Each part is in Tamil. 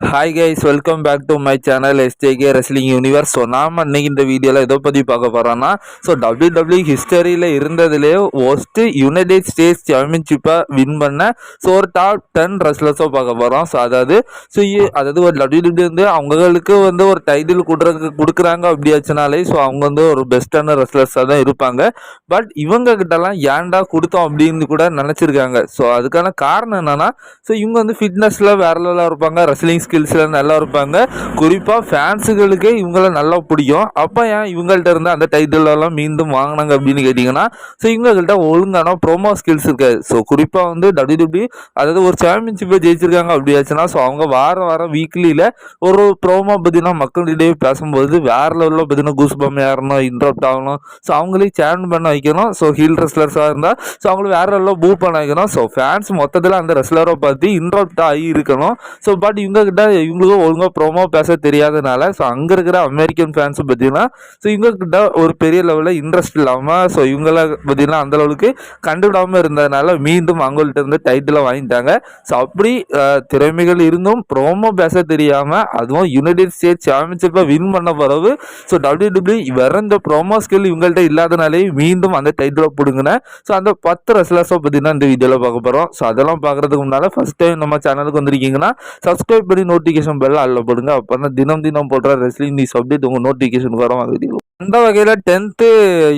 Hi guys welcome back to my channel STK wrestling universe so நாம் இன்னைக்கு இந்த வீடியோவில் எதை பற்றி பார்க்க போகிறோன்னா ஸோ டபிள்யூ டபிள்யூ ஹிஸ்டரியில் இருந்ததுலேயே ஒஸ்ட்டு யுனைடெட் ஸ்டேட்ஸ் சாம்பியன்ஷிப்பை வின் பண்ண ஸோ ஒரு டாப் டென் ரெஸ்லர்ஸோ பார்க்க போகிறோம் ஸோ அதாவது ஸோ அதாவது ஒரு டபிள்யூ டபிள்யூ வந்து அவங்களுக்கு வந்து ஒரு டைட்டில் கொடுக்குற கொடுக்குறாங்க அப்படியாச்சுனாலே ஸோ அவங்க வந்து ஒரு பெஸ்ட்டான ரெஸ்லர்ஸாக தான் இருப்பாங்க. பட் இவங்க கிட்டலாம் ஏன்டா கொடுத்தோம் அப்படின்னு கூட நினச்சிருக்காங்க. ஸோ அதுக்கான காரணம் என்னென்னா ஸோ இவங்க வந்து ஃபிட்னஸில் வேற லெவலாக இருப்பாங்க ரெஸ்லிங் ஸ்கில்ஸில் நல்லா இருப்பாங்க. குறிப்பாக ஃபேன்ஸுகளுக்கே இவங்கள நல்லா பிடிக்கும். அப்போ ஏன் இவங்கள்ட்ட இருந்து அந்த டைட்டிலெல்லாம் மீண்டும் வாங்கினாங்க அப்படின்னு கேட்டிங்கன்னா ஸோ இவங்ககிட்ட ஒழுங்கான ப்ரோமோ ஸ்கில்ஸ் இருக்காது ஸோ குறிப்பாக வந்து டபிள்யூ அதாவது ஒரு சாம்பியன்ஷிப்பை ஜெயிச்சிருக்காங்க அப்படியாச்சுன்னா ஸோ அவங்க வார வாரம் வீக்லியில் ஒரு ப்ரோமோ பற்றினா மக்களிடையே பேசும்போது வேற லெவலில் பார்த்தீங்கன்னா கூஸ் பம் ஏறணும் இன்ட்ரப்ட் ஆகணும். ஸோ அவங்களே சேன் பண்ண வைக்கணும். ஸோ ஹீல் ரெஸ்லர்ஸாக இருந்தால் ஸோ அவங்களும் வேற லெவலில் பூ பண்ண வைக்கணும். ஸோ ஃபேன்ஸ் மொத்தத்தில் அந்த ரெஸ்லரை பார்த்து இன்ட்ரப்ட் ஆகி இருக்கணும். ஸோ பட் இவங்க கிட்ட இவங்களுக்கும் ஒழுங்காக ப்ரோமோ பேச தெரியாதனால ஸோ அங்கே இருக்கிற அமெரிக்கன் ஃபேன்ஸ் பார்த்தீங்கன்னா ஸோ இவங்கக்கிட்ட ஒரு பெரிய லெவலில் இன்ட்ரெஸ்ட் இல்லாமல் ஸோ இவங்கள பார்த்தீங்கன்னா அந்த கண்டுவிடாமல் இருந்ததுனால மீண்டும் அவங்கள்ட்ட இருந்து டைட்டிலை வாங்கிட்டாங்க. ஸோ அப்படி திறமைகள் இருந்தும் ப்ரோமோ பேச தெரியாமல் அதுவும் யுனைடெட் ஸ்டேட்ஸ் சாம்பியன்ஷிப்பை வின் பண்ண பிறகு ஸோ டபிள்யூ டபிள்யூ வேற இந்த ப்ரோமோ ஸ்கில் இவங்கள்ட்ட இல்லாதனாலே மீண்டும் அந்த டைட்டிலை பிடுங்கினேன் ஸோ அந்த பத்து ரெஸ்லர்ஸை பார்த்தீங்கன்னா இந்த வீடியோவில் பார்க்க போகிறோம் ஸோ அதெல்லாம் பார்க்குறதுக்கு முன்னால் ஃபஸ்ட் டைம் நம்ம சேனலுக்கு வந்திருக்கீங்கன்னா சப்ஸ்கிரைப் பண்ணி நோட்டிஃபிகேஷன் பெல்லாம் அல்லப்படுங்க அப்போ தான் தினம் தினம் போடுற ரெஸ்லிங் நியூஸ் அப்டேட் உங்கள் நோட்டிஃபிகேஷன் வரும். வாங்க அந்த வகையில் டென்த்து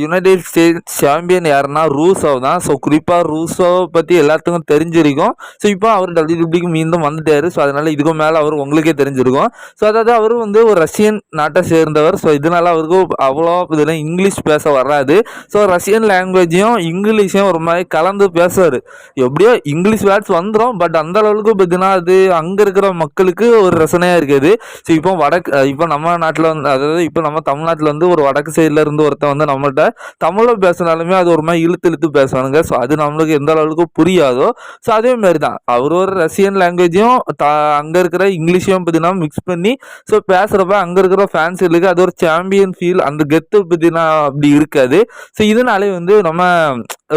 யுனைடெட் ஸ்டேட்ஸ் சாம்பியன் யாருன்னா ரூசோ தான். ஸோ குறிப்பாக ரூசோவை பற்றி எல்லாத்துக்கும் தெரிஞ்சிருக்கும். ஸோ இப்போ அவர் டபிள்யூபிக்கு மீண்டும் வந்துட்டார். ஸோ அதனால் இதுக்கும் மேலே அவர் உங்களுக்கே தெரிஞ்சிருக்கும். ஸோ அதாவது அவர் வந்து ஒரு ரஷ்யன் நாட்டை சேர்ந்தவர். ஸோ இதனால் அவருக்கு அவ்வளோ இதில் இங்கிலீஷ் பேச வராது. ஸோ ரஷ்யன் லாங்குவேஜையும் இங்கிலீஷையும் ஒரு மாதிரி கலந்து பேசுவார். எப்படியோ இங்கிலீஷ் வேர்ட்ஸ் வந்துடும் பட் அந்த அளவுக்கு பார்த்தீங்கன்னா அது அங்கே இருக்கிற மக்களுக்கு ஒரு ரசனையாக இருக்குது. ஸோ இப்போ வடக்கு இப்போ நம்ம நாட்டில் வந்து அதாவது இப்போ நம்ம தமிழ்நாட்டில் வந்து ஒரு வடக்கு சைடில் இருந்து ஒருத்தன் வந்து நம்மள்கிட்ட தமிழில் பேசினாலுமே அது ஒரு மாதிரி இழுத்து இழுத்து பேசுவானுங்க. ஸோ அது நம்மளுக்கு எந்த அளவுக்கு புரியாதோ ஸோ அதே மாதிரி தான் அவர் ஒரு ரஷ்யன் லாங்குவேஜையும் த அங்கே இருக்கிற இங்கிலீஷையும் பார்த்தீங்கன்னா மிக்ஸ் பண்ணி ஸோ பேசுகிறப்ப அங்கே இருக்கிற ஃபேன்ஸுகளுக்கு அது ஒரு சாம்பியன் ஃபீல் அந்த கெத்து பார்த்தீங்கன்னா அப்படி இருக்காது. ஸோ இதனாலே வந்து நம்ம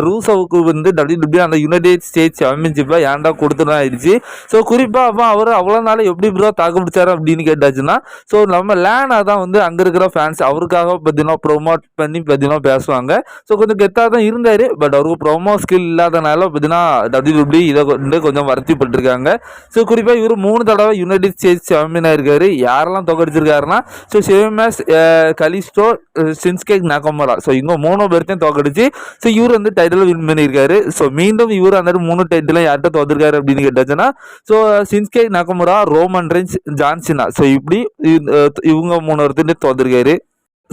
ரூசவுக்கு வந்து டபிள்யூ அந்த யுனைடெட் ஸ்டேட்ஸ் சாம்பியன்ஷிப்பை ஏன்டா கொடுத்துட்டு ஆயிடுச்சு. ஸோ குறிப்பாக அப்போ அவர் அவ்வளோ நாள் எப்படி ப்ரோ தாக்கு பிடிச்சாரு அப்படின்னு கேட்டாச்சுன்னா ஸோ நம்ம லேனா தான் வந்து அங்கே இருக்கிற ஃபேன்ஸ் அவருக்காக பார்த்தீங்கன்னா ப்ரொமோட் பண்ணி பார்த்தீங்கன்னா பேசுவாங்க. ஸோ கொஞ்சம் கெத்தாக தான் இருந்தார். பட் அவருக்கு ப்ரோமோ ஸ்கில் இல்லாதனால பார்த்தீங்கன்னா டபிள்யூ டபிள்யூ இதை வந்து கொஞ்சம் வருத்திப்பட்டிருக்காங்க. ஸோ குறிப்பாக இவர் மூணு தடவை யுனைடெட் ஸ்டேட்ஸ் சாம்பியனாக இருக்கார் யாரெல்லாம் தோக்கடிச்சிருக்காருன்னா so Sheamus Kalisto Shinsuke Nakamura so இவங்க மூணு பேர்த்தையும் தோக்கடிச்சு ஸோ இவர் வந்து டைட்டில் வின் பண்ணியிருக்காரு. ஸோ மீண்டும் இவர் அந்த மூணு டைட்டிலும் யார்கிட்ட தோத்துருக்காரு அப்படின்னு கேட்டாச்சுன்னா so Shinsuke Nakamura Roman Reigns John Cena so இப்படி இவங்க மூணு ஒருத்தர் தோத்துருக்காரு.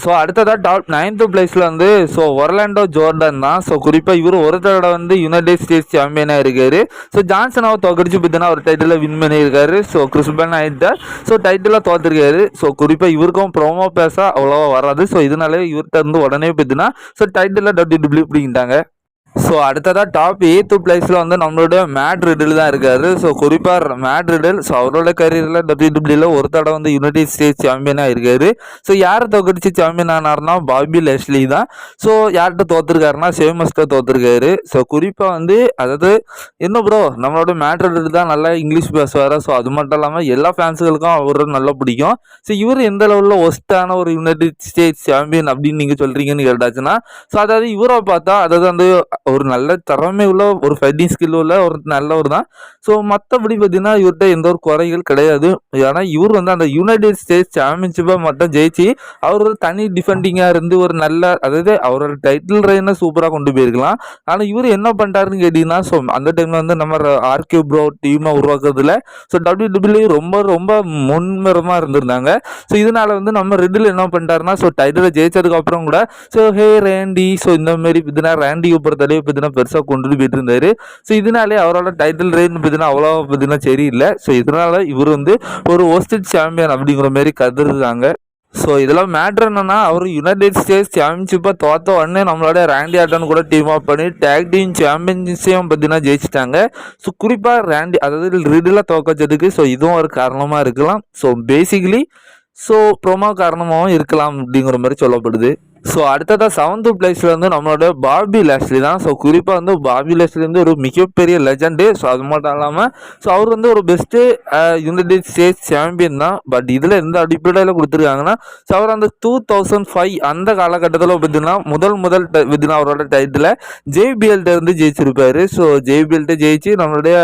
ஸோ அடுத்ததாக டாப் நைன்த்து பிளேஸில் வந்து ஸோ ஒர்லாண்டோ ஜோர்டன் தான். ஸோ குறிப்பாக இவர் ஒரு தடவை வந்து யுனைடெட் ஸ்டேட்ஸ் சாம்பியனாக இருக்கார். ஸோ ஜான்சனாவை தோக்கடிச்சு பார்த்தீங்கன்னா ஒரு டைட்டிலில் வின் பண்ணியிருக்காரு. ஸோ கிறிஸ்பன் ஆகிட்ட ஸோ டைட்டிலாக தோற்றுருக்காரு ஸோ குறிப்பாக இவருக்கும் ப்ரோமோ பேச அவ்வளோவா வராது. ஸோ இதனாலே இவர்கிட்ட இருந்து உடனே பார்த்தீங்கன்னா ஸோ டைட்டில் டபிள்யூ டபிள்யூ பிடிங்கிட்டாங்க ஸோ அடுத்ததாக டாப் எயித்து பிளேஸில் வந்து நம்மளோட மேட் ரிடில் தான் இருக்காரு. ஸோ குறிப்பாக மேட் ரிடில் ஸோ அவரோட கரியரில் டபிள்யூ டபிள்யூல ஒரு தடவை வந்து யுனைடெட் ஸ்டேட்ஸ் சாம்பியனாக இருக்காரு. ஸோ யாரை தோக்கடிச்சு சாம்பியன் ஆனார்னா பாபி லெஸ்லி தான். ஸோ யார்கிட்ட தோத்துருக்காருன்னா சேமஸ்ட்டை தோத்துருக்காரு. ஸோ குறிப்பாக வந்து அதாவது என்ன ப்ரோ நம்மளோட மேட் ரிடில் தான் நல்லா இங்கிலீஷ் பேசுவார்? ஸோ அது மட்டும் இல்லாமல் எல்லா ஃபேன்ஸுகளுக்கும் அவரோட நல்லா பிடிக்கும். ஸோ இவர் எந்த லெவலில் ஒஸ்ட்டான ஒரு யுனைடெட் ஸ்டேட்ஸ் சாம்பியன் அப்படின்னு நீங்கள் சொல்கிறீங்கன்னு கேட்டாச்சுன்னா ஸோ அதாவது இவரை பார்த்தா அதாவது வந்து ஒரு நல்ல திறமை உள்ள ஒரு ஃபைட்டிங் ஸ்கில் உள்ள ஒரு நல்லவர் தான். ஸோ மற்றபடி பார்த்தீங்கன்னா இவர்கிட்ட எந்த ஒரு குறைகள் கிடையாது. ஏன்னா இவர் வந்து அந்த யுனைடெட் ஸ்டேட்ஸ் சாம்பியன்ஷிப்பை மட்டும் ஜெயிச்சு அவர் ஒரு தனி டிஃபெண்டிங்காக இருந்து ஒரு நல்ல அதாவது அவரோட டைட்டில் ரெயினை சூப்பராக கொண்டு போயிருக்கலாம். ஆனால் இவர் என்ன பண்ணிட்டாருன்னு கேட்டிங்கன்னா ஸோ அந்த டைமில் வந்து நம்ம ஆர்கே ப்ரோ டீமை உருவாக்குறதுல ஸோ டபிள்யூ டபிள்யூ ரொம்ப ரொம்ப முன்மரமாக இருந்திருந்தாங்க. ஸோ இதனால் வந்து நம்ம ரெட்டில் என்ன பண்ணிட்டாருன்னா ஸோ டைட்டிலை ஜெயிச்சதுக்கப்புறம் கூட ஸோ ஹே ரேண்டி ஸோ இந்த மாதிரி இதுனா ரேண்டி பொறுத்தளவு பார்த்தீங்கன்னா பெருசாக கொண்டுட்டு போயிட்டு இருந்தார் ஸோ இதனாலே அவரோட டைட்டில் ரெயின் பார்த்தீங்கன்னா அவ்வளோ பார்த்தீங்கன்னா சரியில்லை. ஸோ இதனால இவர் வந்து ஒரு ஓஸ்டட் சாம்பியன் அப்படிங்கிற மாதிரி கருதுறாங்க. ஸோ இதெல்லாம் மேட்ரு என்னன்னா அவர் யுனைடெட் ஸ்டேட்ஸ் சாம்பியன்ஷிப்பை தோத்த உடனே நம்மளோட ரேண்டி ஆட்டன் கூட டீம் அப் பண்ணி டேக் டீம் சாம்பியன்ஷிப்பையும் பார்த்தீங்கன்னா ஜெயிச்சிட்டாங்க. ஸோ குறிப்பாக ரேண்டி அதாவது ரிடில் தோக்கச்சதுக்கு ஸோ இதுவும் ஒரு காரணமாக இருக்கலாம். ஸோ பேசிக்கலி ஸோ ப்ரோமோ காரணமாகவும் இருக்கலாம் அப்படிங்கிற மாதிரி சொல்லப்படுது. ஸோ அடுத்ததாக செவன்த்து பிளேஸில் வந்து நம்மளோட பாபி லேஸ்லி தான். ஸோ குறிப்பாக வந்து பாபி லேஸ்லி வந்து ஒரு மிகப்பெரிய லெஜண்டு ஸோ அது மட்டும் இல்லாமல் ஸோ அவர் வந்து ஒரு பெஸ்ட்டு யுனைடெட் ஸ்டேட்ஸ் சாம்பியன் தான். பட் இதில் எந்த அடிப்படையில் கொடுத்துருக்காங்கன்னா ஸோ அவர் அந்த டூ தௌசண்ட் ஃபைவ் அந்த காலகட்டத்தில் பார்த்தீங்கன்னா முதல் முதல் வித்தினா அவரோட டைட்டில் ஜேபிஎல்கிட்ட வந்து ஜெயிச்சிருப்பார். ஸோ ஜேபிஎல்கிட்ட ஜெயிச்சு நம்மளுடைய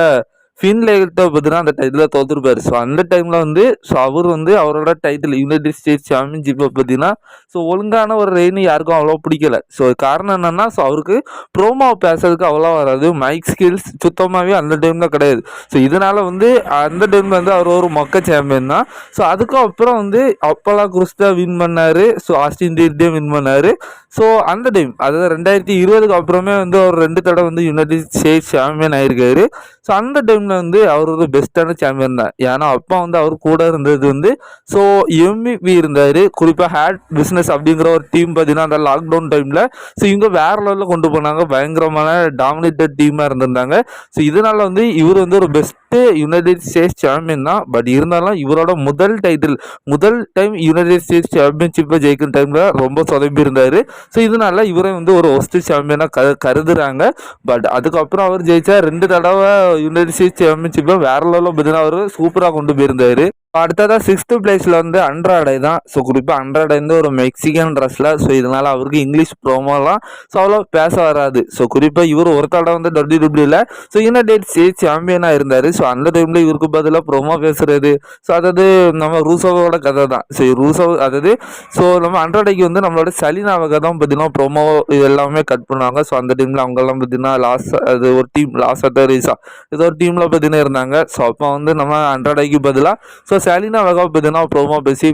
ஃபின்லேகிட்ட பார்த்தீங்கன்னா அந்த டைட்டில் தோற்றுருப்பாரு ஸோ அந்த டைமில் வந்து ஸோ அவர் வந்து அவரோட டைட்டில் யுனைடெட் ஸ்டேட்ஸ் சாம்பியன்ஷிப்பை பார்த்தீங்கன்னா ஸோ ஒழுங்கான ஒரு ரெயின் யாருக்கும் அவ்வளோ பிடிக்கல. ஸோ காரணம் என்னென்னா ஸோ அவருக்கு ப்ரோமோ பேசுறதுக்கு அவ்வளோ வராது. மைக் ஸ்கில்ஸ் சுத்தமாகவே அந்த டைமில் கிடையாது. ஸோ இதனால் வந்து அந்த டைமில் வந்து அவர் ஒரு மொக்க சாம்பியன் தான். ஸோ அதுக்கும் அப்புறம் வந்து அப்போலா குருஸ்தா வின் பண்ணார். ஸோ ஆஸ்டின் டீட்டே வின் பண்ணார். ஸோ அந்த டைம் அதாவது ரெண்டாயிரத்தி இருபதுக்கு அப்புறமே வந்து அவர் ரெண்டு தடவை வந்து யுனைடெட் ஸ்டேட்ஸ் சாம்பியன் ஆயிருக்காரு. ஸோ அந்த டைம் டைமில் வந்து அவர் ஒரு பெஸ்ட்டான சாம்பியன் தான். ஏன்னா அப்பா வந்து அவர் கூட இருந்தது வந்து ஸோ எம்இபி இருந்தார். குறிப்பாக ஹேட் பிஸ்னஸ் அப்படிங்கிற ஒரு டீம் பார்த்தீங்கன்னா அந்த லாக்டவுன் டைமில் ஸோ இவங்க வேற லெவலில் கொண்டு போனாங்க. பயங்கரமான டாமினேட்டட் டீமாக இருந்திருந்தாங்க. ஸோ இதனால் வந்து இவர் வந்து ஒரு பெஸ்ட்டு யுனைடெட் ஸ்டேட்ஸ் சாம்பியன் தான். பட் இருந்தாலும் இவரோட முதல் டைட்டில் முதல் டைம் யுனைடெட் ஸ்டேட்ஸ் சாம்பியன்ஷிப்பை ஜெயிக்கிற டைமில் ரொம்ப சொதப்பி இருந்தார். ஸோ இதனால் இவரை வந்து ஒரு ஒஸ்ட் சாம்பியனாக க கருதுகிறாங்க பட் அதுக்கப்புறம் அவர் ஜெயிச்சா ரெண்டு தடவை யுனைடெட் ஸ்டேட்ஸ் அடித்து சாம்பியன்ஷிப்பை வேற லெவலில் பார்த்தீங்கன்னா அவர் சூப்பராக கொண்டு போயிருந்தார். அடுத்ததாக சிக்ஸ்த்து பிளேஸில் வந்து அண்ட்ராடை தான். ஸோ குறிப்பாக அண்ட்ராடை வந்து ஒரு மெக்சிகன் ரெஸ்லர் ஸோ இதனால் அவருக்கு இங்கிலீஷ் ப்ரோமோலாம் ஸோ அவ்வளோ பேச வராது. ஸோ குறிப்பாக இவர் ஒரு தடவை வந்து டபிள்யூ டபிள்யூல ஸோ யுனைடெட் ஸ்டேட்ஸ் சாம்பியனாக இருந்தார். ஸோ அந்த டைமில் இவருக்கு பதிலாக ப்ரோமோ பேசுகிறது ஸோ அதாவது நம்ம ரூசோவோட கதை தான். ஸோ ரூசோ அதாவது ஸோ நம்ம அண்ட்ராடைக்கு வந்து நம்மளோட சலினாவை தான் பார்த்தீங்கன்னா ப்ரோமோ இது எல்லாமே கட் பண்ணுவாங்க ஸோ அந்த டைமில் அவங்கெல்லாம் பார்த்தீங்கன்னா லாஸ் அது ஒரு டீம் லாஸ் அத்தரிசா ஏதோ ஒரு டீமில் பார்த்தீங்கன்னா இருந்தாங்க. ஸோ அப்போ வந்து நம்ம அண்ட்ராடைக்கு பதிலாக ஸோ சாலினா அழகாக பார்த்தீங்கன்னா ப்ரோமோ பேசி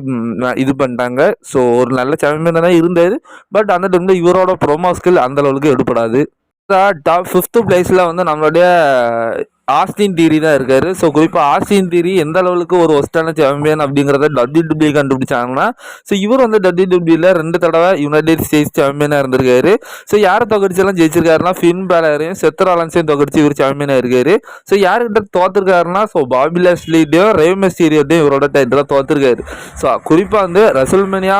இது பண்ணிட்டாங்க. ஸோ ஒரு நல்ல சாம்பியன் தான் இருந்தார் பட் அந்த டைமில் இவரோட ப்ரோமோ ஸ்கில் அந்த அளவுக்கு எடுப்படாது டாப் ஃபிஃப்த்து பிளேஸில் வந்து நம்மளுடைய ஆஸ்டின் தீரி தான் இருக்காரு. ஸோ குறிப்பாக ஆஸ்டின் தீரி எந்த லெவலுக்கு ஒரு ஒஸ்டான சாம்பியன் அப்படிங்கிறத டபிள்யூ டபிள்யூ கண்டுபிடிச்சாங்கன்னா ஸோ இவர் வந்து டபிள்யூ டபிள்யூல ரெண்டு தடவை யுனைடெட் ஸ்டேட்ஸ் சாம்பியனாக இருந்திருக்காரு. ஸோ யாரை தொகடிச்செல்லாம் ஜெயிச்சிருக்காருன்னா ஃபின் பேலரையும் செத்ராலன்ஸையும் தொகடிச்சு இவர் சாம்பியனாக இருக்காரு. ஸோ யாருக்கிட்ட தோத்துருக்காருன்னா ஸோ பாபி லெஸ்லிட்டையும் இவரோட டைட்டில் தோத்துருக்காரு. ஸோ குறிப்பாக வந்து ரசல்மனியா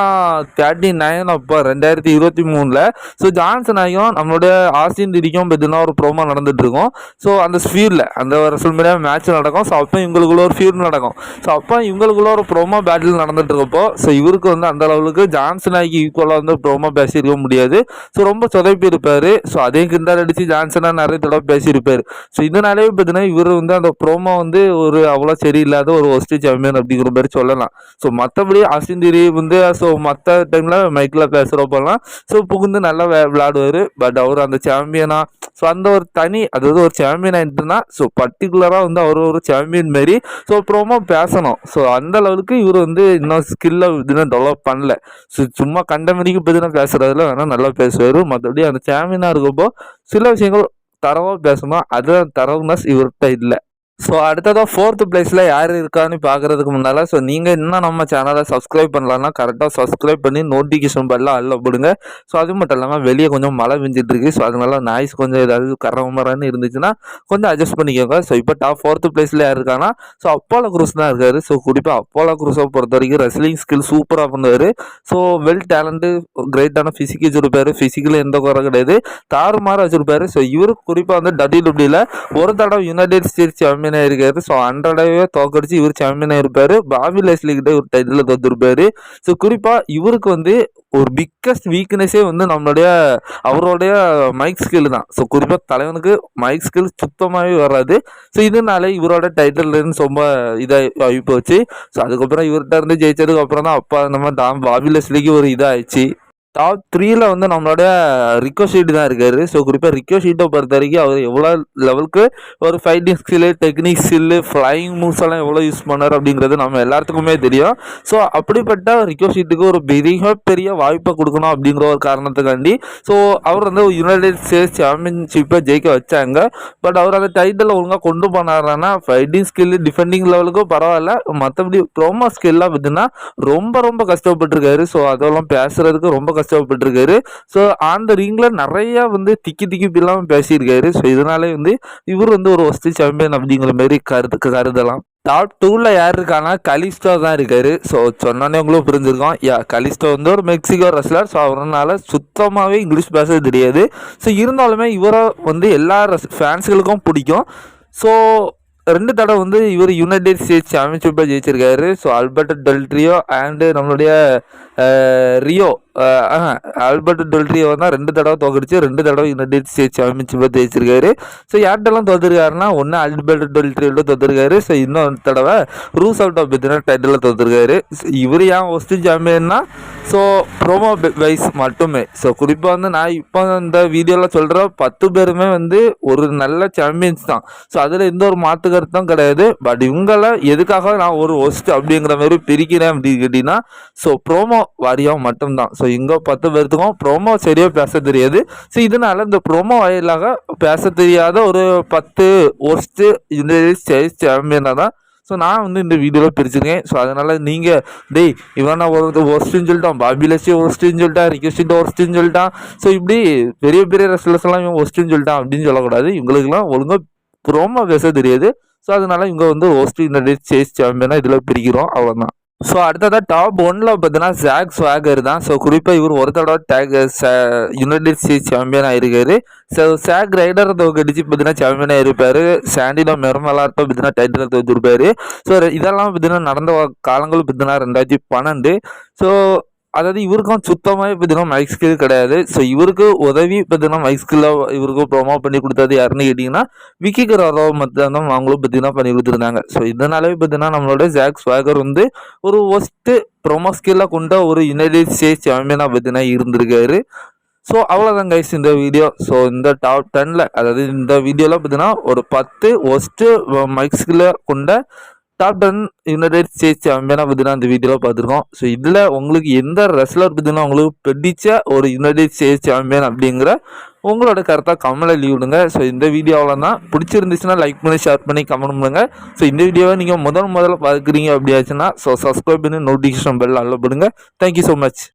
தேர்ட்டி நைன் அப்போ ரெண்டாயிரத்தி இருபத்தி மூணில் ஸோ ஜான்சன் ஆகியும் நம்மளுடைய ஆஸ்டின் தீரிக்கும் பார்த்தீங்கன்னா ஒரு ப்ரோமோ நடந்துட்டு இருக்கும். ஸோ அந்த ஸ்பீடில் அந்த ரசல்மேனியா மேட்ச் நடக்கும். ஸோ அப்போ இவங்களுக்குள்ள ஒரு ஃபீல் நடக்கும். ஸோ அப்போ இவங்களுக்குள்ள ஒரு ப்ரோமோ பேட்டில் நடந்துட்டு இருக்கப்போ ஸோ இவருக்கு வந்து அந்த அளவுக்கு ஜான்சனாய்க்கு ஈக்குவலாக வந்து ப்ரோமோ பேசியிருக்க முடியாது. ஸோ ரொம்ப சொதப்பி இருப்பார். ஸோ அதையும் கிண்டல் அடித்து ஜான்சனாக நிறைய தடவை பேசியிருப்பார். ஸோ இதனாலே பார்த்தீங்கன்னா இவர் வந்து அந்த ப்ரோமோ வந்து ஒரு அவ்வளோ சரியில்லாத ஒரு ஒஸ்ட் சாம்பியன் அப்படிங்கிற மாதிரி சொல்லலாம். ஸோ மற்றபடி ஆஸ்டின் திரி வந்து ஸோ மற்ற டைமில் மைக்கில் பேசுகிறப்பெல்லாம் ஸோ புகுந்து நல்லா விளாடுவார் விளையாடுவார். பட் அவர் அந்த சாம்பியனாக ஸோ அந்த ஒரு தனி அதாவது ஒரு சாம்பியன் ஆகிட்டுனா ஸோ பர்டிகுலராக வந்து அவர் ஒரு சாம்பியன் மாரி. ஸோ ப்ரோமோ பேசணும். ஸோ அந்த அளவுக்கு இவர் வந்து இன்னும் ஸ்கில்லை இன்னும் டெவலப் பண்ணல. ஸோ சும்மா கண்ட மணிக்கு பார்த்தீங்கன்னா பேசுறதுல வேணால் நல்லா பேசுவார். மற்றபடி அந்த சாம்பியனாக இருக்கப்போ சில விஷயங்கள் தரவாக பேசணும். அது தரவுனஸ் இவர்கிட்ட இல்லை. ஸோ அடுத்ததாக ஃபோர்த்து பிளேஸில் யார் இருக்கான்னு பார்க்குறதுக்கு முன்னால் ஸோ நீங்கள் இன்னும் நம்ம சேனலை சப்ஸ்கிரைப் பண்ணலாம்னா கரெக்டாக சப்ஸ்கிரைப் பண்ணி நோட்டிஃபிகேஷன் பெல்லாம் அல்ல போடுங்க. ஸோ அது மட்டும் இல்லாமல் வெளியே கொஞ்சம் மழை பெஞ்சிட்டுருக்குது ஸோ அதனால நாய்ஸ் கொஞ்சம் ஏதாவது கரமரன்னு இருந்துச்சுன்னா கொஞ்சம் அட்ஜஸ்ட் பண்ணிக்கோங்க. ஸோ இப்போ டாப் ஃபோர்த்து பிளேஸில் யார் இருக்கான்னா ஸோ அப்போலோ குரூஸ் தான் இருக்காரு. ஸோ குறிப்பாக அப்போலோ குரூஸை பொறுத்த வரைக்கும் ரெஸ்லிங் ஸ்கில் சூப்பராக பண்ணுவார். ஸோ வெல் டேலண்ட்டு கிரேட்டான ஃபிசிக் வச்சுருப்பார். ஃபிசிக்கில் எந்த குறை கிடையாது. தாறுமாறு வச்சுருப்பார். ஸோ இவரு குறிப்பாக வந்து டபிள்யூ ஒரு தடவை யுனைடெட் ஸ்டேட்ஸ் சாம்பியனாக இருக்காரு. ஸோ ஹண்ட்ரடாவே தோக்கடிச்சு இவர் சாம்பியனாக இருப்பார். பாபி லெஸ்லி கிட்ட ஒரு டைட்டில் தோத்துருப்பாரு ஸோ குறிப்பாக இவருக்கு வந்து ஒரு பிக்கஸ்ட் வீக்னஸே வந்து நம்மளுடைய அவருடைய மைக் ஸ்கில் தான். ஸோ குறிப்பாக தலைவனுக்கு மைக் ஸ்கில் சுத்தமாகவே வராது. ஸோ இதனால இவரோட டைட்டில் ரொம்ப இதாக போச்சு ஸோ அதுக்கப்புறம் இவர்கிட்ட இருந்து ஜெயிச்சதுக்கு அப்புறம் தான் அப்பா நம்ம டாம் பாபி லெஸ்லிக்கு ஒரு இதாகிடுச்சு டாப் த்ரீல வந்து நம்மளோட ரிக்கோ ஷீட் தான் இருக்காரு. ஸோ குறிப்பாக ரிக்கோ ஷீட்டை பொறுத்த வரைக்கும் அவர் எவ்வளோ லெவலுக்கு ஒரு fighting skill technique skill flying moves எல்லாம் எவ்வளோ யூஸ் பண்ணார் அப்படிங்கிறது நம்ம எல்லாத்துக்குமே தெரியும். ஸோ அப்படிப்பட்ட ரிக்கோ ஷீட்டுக்கு ஒரு மிகப்பெரிய பெரிய வாய்ப்பை கொடுக்கணும் அப்படிங்கிற ஒரு காரணத்துக்காண்டி ஸோ அவர் வந்து யுனைடெட் ஸ்டேட்ஸ் சாம்பியன்ஷிப்பை ஜெயிக்க வச்சாங்க. பட் அவர் அந்த டைட்டில் ஒழுங்காக கொண்டு போனாருன்னா ஃபைட்டிங் ஸ்கில்லு டிஃபெண்டிங் லெவலுக்கும் பரவாயில்ல. மற்றபடி ப்ரோமோ ஸ்கில்லாம் பார்த்தீங்கன்னா ரொம்ப ரொம்ப கஷ்டப்பட்டிருக்காரு. ஸோ அதெல்லாம் பேசுறதுக்கு ரொம்ப கஷ்டப்பட்டிருக்காரு ஸோ அந்த ரிங்கில் நிறையா வந்து திக்கி திக்கி இல்லாமல் பேசியிருக்காரு. ஸோ இதனாலே வந்து இவர் வந்து ஒரு ஒஸ்தி சாம்பியன் அப்படிங்கிற மாதிரி கருத்து கருதலாம். டாப் டூவில் யார் இருக்கானா கலிஸ்டோ தான் இருக்கார். ஸோ சொன்னோன்னே உங்களுக்கு புரிஞ்சிருக்கோம். யா கலிஸ்டோ வந்து ஒரு மெக்சிகோ ரெஸ்லர் ஸோ அவரனால சுத்தமாகவே இங்கிலீஷ் பேச தெரியாது. ஸோ இருந்தாலுமே இவரை வந்து எல்லா ஃபேன்ஸுகளுக்கும் பிடிக்கும். ஸோ ரெண்டு தடவை வந்து இவர் யுனைடெட் ஸ்டேட்ஸ் சாம்பியன்ஷிப்பை ஜெயிச்சிருக்காரு. So Alberto Del Rio and நம்மளுடைய ரியோ ஆல்பர்ட் டெல்ட்ரியோ தான் ரெண்டு தடவை தோக்கடிச்சு ரெண்டு தடவை யுனைடெட் ஸ்டேட் சாம்பியன்ஷிப்பை ஜெயிச்சிருக்காரு. ஸோ யார்கிட்டலாம் தோத்துருக்காருன்னா ஒன்று ஆல்பர்ட் டெல்ட்ரியோட தோத்துருக்காரு. ஸோ இன்னொரு தடவை ரூஸ் அவுட் ஆஃப் பித்தினா டைட்டிலில் தோத்துருக்காரு. இவர் ஏன் ஒஸ்ட் சாம்பியன்னா ஸோ ப்ரோமோ வைஸ் மட்டுமே. ஸோ குறிப்பாக வந்து நான் இப்போ இந்த வீடியோவில் சொல்கிற பத்து பேருமே வந்து ஒரு நல்ல சாம்பியன்ஸ் தான். ஸோ அதில் எந்த ஒரு மாற்று கருத்தும் கிடையாது. பட் இவங்களை எதுக்காக நான் ஒரு ஒஸ்ட் அப்படிங்கிற மாதிரி பிரிக்கிறேன் அப்படின்னு கேட்டிங்கன்னா ஸோ ப்ரோமோ வாரியம் மட்டும்தான். ஸோ இங்கே பத்து பேர்த்துக்கும் ப்ரோமோ சரியாக பேச தெரியாது. ஸோ இதனால் இந்த ப்ரோமோ வாயிலாக பேச தெரியாத ஒரு பத்து ஒஸ்ட்டு இந்த ஸ்டேஜ் சாம்பியனாக தான். ஸோ நான் வந்து இந்த வீடியோவில் பிரிச்சிருக்கேன். ஸோ அதனால் நீங்கள் டேய் இவன் நான் ஒரு ஒர்ஸ்ட்டுன்னு சொல்லிட்டான். பாபி ஒர்ஸ்ட்டுன்னு சொல்லிட்டான். ரிக்வஸ்ட் ஒர்ஸ்ட்டுன்னு சொல்லிட்டான். ஸோ இப்படி பெரிய பெரிய ரெஸ்லர்ஸ் இவன் ஒர்ஸ்ட்டுன்னு சொல்லிட்டான் அப்படின்னு சொல்லக்கூடாது. இவங்களுக்குலாம் ஒழுங்காக ப்ரோமோ பேச தெரியாது. ஸோ அதனால் இவங்க வந்து ஒஸ்ட் இந்த ஸ்டேட்ஸ் சாம்பியனாக இதில் பிரிக்கிறோம். அவ்வளோதான் ஸோ அடுத்ததாக டாப் ஒன்ல பார்த்தீங்கன்னா ஜாக் ஸ்வாகர் தான். ஸோ குறிப்பாக இவர் ஒரு தடவை டேக் யுனைடெட் ஸ்டேட்ஸ் சாம்பியன் ஆயிருக்காரு. ஸோ சாக் ரைடர் தோக்கடிச்சு பார்த்தீங்கன்னா சாம்பியன் ஆகிருப்பார் சாண்டினோ மெர்மலாட்டம் பார்த்தீங்கன்னா டைட்டில் தோத்துருப்பாரு. ஸோ இதெல்லாம் பார்த்தீங்கன்னா நடந்த காலங்கள் பார்த்தீங்கன்னா ரெண்டாயிரத்தி பன்னெண்டு. ஸோ அதாவது இவருக்கும் சுத்தமாக பார்த்தீங்கன்னா மைக் ஸ்கில் கிடையாது. ஸோ இவருக்கு உதவி பார்த்தீங்கன்னா மைக் ஸ்கில்லாக இவருக்கு ப்ரொமோ பண்ணி கொடுத்தது யாருன்னு கேட்டிங்கன்னா விக்கி கராரோ தான் அவங்களும் பார்த்தீங்கன்னா பண்ணி கொடுத்துருந்தாங்க. ஸோ இதனாலே பார்த்தீங்கன்னா நம்மளோட ஜாக் ஸ்வாகர் வந்து ஒரு ஒஸ்ட்டு ப்ரொமோ ஸ்கில்லாக கொண்ட ஒரு யுனைடெட் ஸ்டேட்ஸ் சாம்பியனாக பார்த்தீங்கன்னா இருந்திருக்காரு. ஸோ அவ்வளோதான் கைஸ் இந்த வீடியோ ஸோ இந்த டாப் டெனில் அதாவது இந்த வீடியோவில் பார்த்தீங்கன்னா ஒரு பத்து ஒஸ்ட்டு மைக் கொண்ட டாப் டென் யுனைடெட் ஸ்டேட்ஸ் சாம்பியனாக பற்றினா இந்த வீடியோவில் பார்த்துருக்கோம். ஸோ இதில் உங்களுக்கு எந்த ரெஸ்லர் பற்றினா உங்களுக்கு பிடிச்ச ஒரு யுனைடெட் ஸ்டேட்ஸ் சாம்பியன் அப்படிங்கிற உங்களோட கருத்தாக கமெண்ட்ல லீவ் விடுங்க. ஸோ இந்த வீடியோவில் தான் பிடிச்சிருந்துச்சுன்னா லைக் பண்ணி ஷேர் பண்ணி கமெண்ட் பண்ணுங்கள் ஸோ இந்த வீடியோவை நீங்கள் முதல் முதல்ல பார்க்குறீங்க அப்படியாச்சுன்னா ஸோ சப்ஸ்கிரைப் பண்ணி நோட்டிஃபிகேஷன் பெல் அல்ல பண்ணுங்கள் தேங்க்யூ ஸோ மச்